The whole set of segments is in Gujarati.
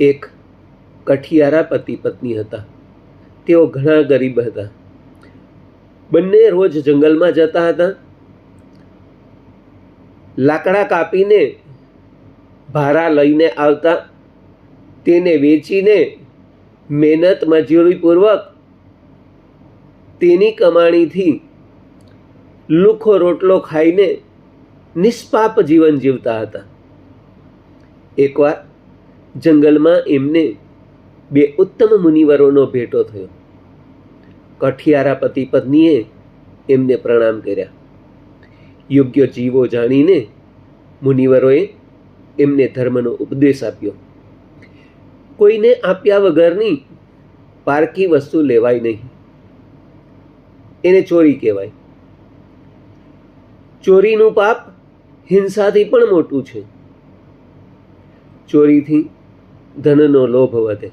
એક કઠિયારા પતિ પત્ની હતા. તેઓ ઘણા ગરીબ હતા. બંને રોજ જંગલમાં જતા હતા. લાકડા કાપીને ભારા લઈને આવતા. તેને વેચીને મહેનત મજૂરીપૂર્વક તેની કમાણીથી લુખો રોટલો ખાઈને નિષ્પાપ જીવન જીવતા હતા. એકવાર જંગલમાં એમને બે ઉત્તમ મુનિવરોનો ભેટો થયો. કઠિયારા પતિ પત્નીએ એમને પ્રણામ કર્યા. યોગ્ય જીવો જાણીને મુનિવરોએ એમને ધર્મનો ઉપદેશ આપ્યો. કોઈને આપ્યા વગરની પારકી વસ્તુ લેવાય નહીં. એને ચોરી કહેવાય. ચોરીનું પાપ હિંસાથી પણ મોટું છે. ચોરીથી ધનનો લોભ વધે.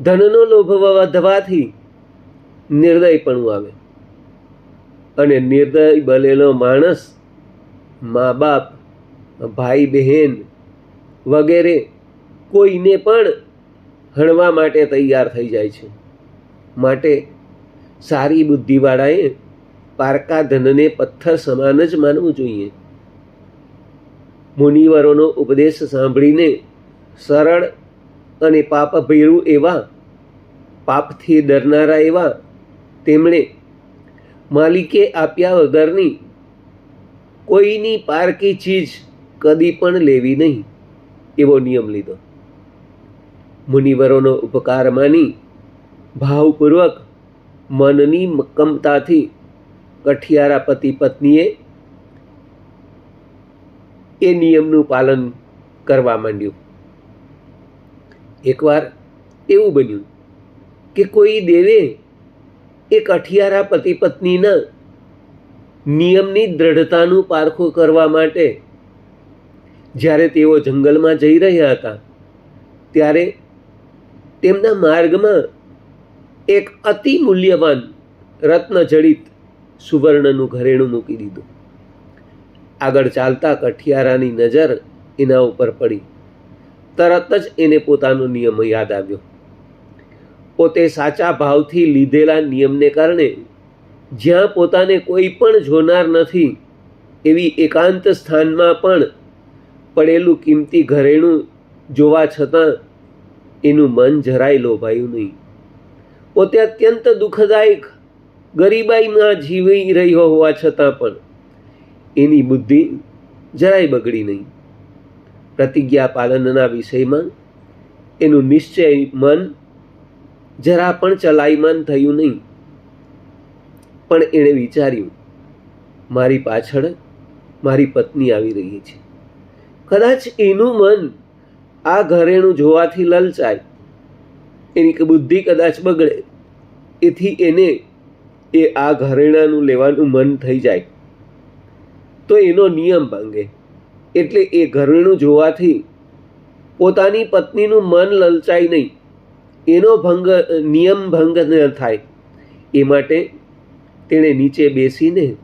ધનનો લોભ વધવાથી નિર્દયપણું આવે. અને નિર્દય બનેલો માણસ મા બાપ, ભાઈ બહેન વગેરે કોઈને પણ હણવા માટે તૈયાર થઈ જાય છે. માટે સારી બુદ્ધિવાળાએ પારકા ધનને પથ્થર સમાન જ માનવું જોઈએ. મુનિવરોનો ઉપદેશ સાંભળીને સરળ અને પાપભીરું એવા, પાપથી ડરનારા એવા તેમણે માલિકે આપ્યા વગરની કોઈની પારકી ચીજ કદી પણ લેવી નહીં એવો નિયમ લીધો. મુનિવરોનો ઉપકાર માની ભાવપૂર્વક મનની મક્કમતાથી કઠિયારા પતિ પત્નીએ એ નિયમનું પાલન કરવા માંડ્યું. એકવાર એવું બન્યું કે કોઈ દેવે એ કઠિયારા પતિ પત્નીના નિયમની દ્રઢતાનું પારખું કરવા માટે જ્યારે તેઓ જંગલમાં જઈ રહ્યા હતા, ત્યારે તેમના માર્ગમાં એક અતિ મૂલ્યવાન રત્નજડિત સુવર્ણનું ઘરેણું મૂકી દીધું. આગળ ચાલતા કઠિયારાની નજર એના ઉપર પડી. તરત જ એને પોતાનો નિયમ યાદ આવ્યો. પોતે સાચા ભાવથી લીધેલા નિયમને કારણે જ્યાં પોતાને કોઈ પણ જોનાર નથી, એવી એકાંત સ્થાનમાં પણ પડેલું કિંમતી ઘરેણું જોવા છતાં એનું મન જરાય લોભાયું નહીં. પોતે અત્યંત દુઃખદાયક, ગરીબાઈમાં જીવી રહ્યો હોવા છતાં પણ એની બુદ્ધિ જરાય બગડી નહીં. પ્રતિજ્ઞા પાલનના વિષયમાં એનું નિશ્ચય મન જરા પણ ચલાયમાન થયું નહીં. પણ એણે વિચાર્યું, મારી પાછળ મારી પત્ની આવી રહી છે. કદાચ એનું મન આ ઘરેણું જોવાથી લલચાય. એની બુદ્ધિ કદાચ બગડે. એથી એને એ આ ઘરેણાનું લેવાનું મન થઈ જાય. તો એનો નિયમ ભાંગે. એટલે એ ઘરેણું જોવાથી પોતાની પત્નીનું મન લલચાય નહીં. એનો ભંગ, નિયમ ભંગ ન થાય. એ માટે તેણે નીચે બેસીને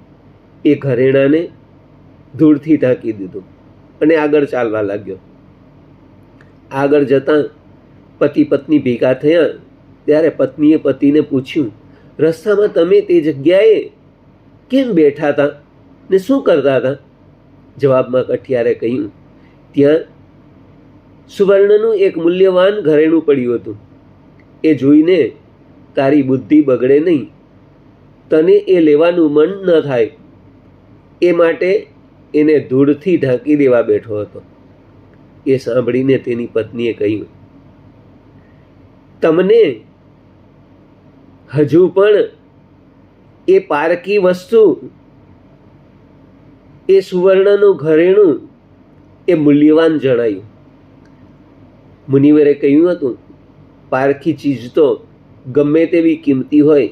એ ઘરેણાને ધૂળથી ઢાંકી દીધું અને આગળ ચાલવા લાગ્યો. આગળ જતાં પતિ પત્ની ભેગા થયા ત્યારે પત્નીએ પતિને પૂછ્યું, રસ્તામાં તમે તે જગ્યાએ કેમ બેઠા હતા ને શું કરતા હતા? જવાબમાં કઠિયારે કહ્યું, ત્યાં સુવર્ણનું એક મૂલ્યવાન ઘરેણું પડ્યું હતું. એ જોઈને તારી બુદ્ધિ બગડે નહીં. તને એ લેવાનું મન ન થાય. એ માટે એને ધૂળથી ઢાંકી દેવા બેઠો હતો. એ સાંભળીને તેની પત્નીએ કહ્યું, તમને હજુ પણ એ પારકી વસ્તુ એ સુવર્ણનું ઘરેણું એ મૂલ્યવાન જણાયું. મુનિવરે કહ્યું હતું, પારખી ચીજ તો ગમે તેવી કિંમતી હોય,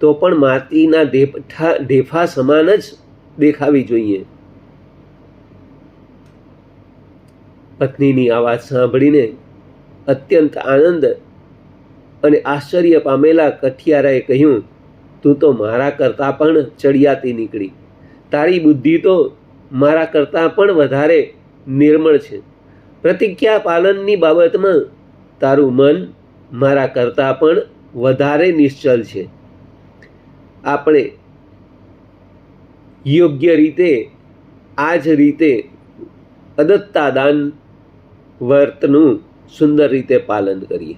તો પણ માટીના ઢેફા ઢેફા સમાન જ દેખાવી જોઈએ. પત્નીની આ વાત સાંભળીને અત્યંત આનંદ અને આશ્ચર્ય પામેલા કઠિયારાએ કહ્યું, તું તો મારા કરતાં પણ ચડિયાતી નીકળી. તારી બુદ્ધિ તો મારા કરતાં પણ વધારે નિર્મળ છે. પ્રતિજ્ઞા પાલનની બાબતમાં તારું મન મારા કરતાં પણ વધારે નિશ્ચલ છે. આપણે યોગ્ય રીતે આ જ રીતે અદત્તાદાન વર્તનું સુંદર રીતે પાલન કરીએ.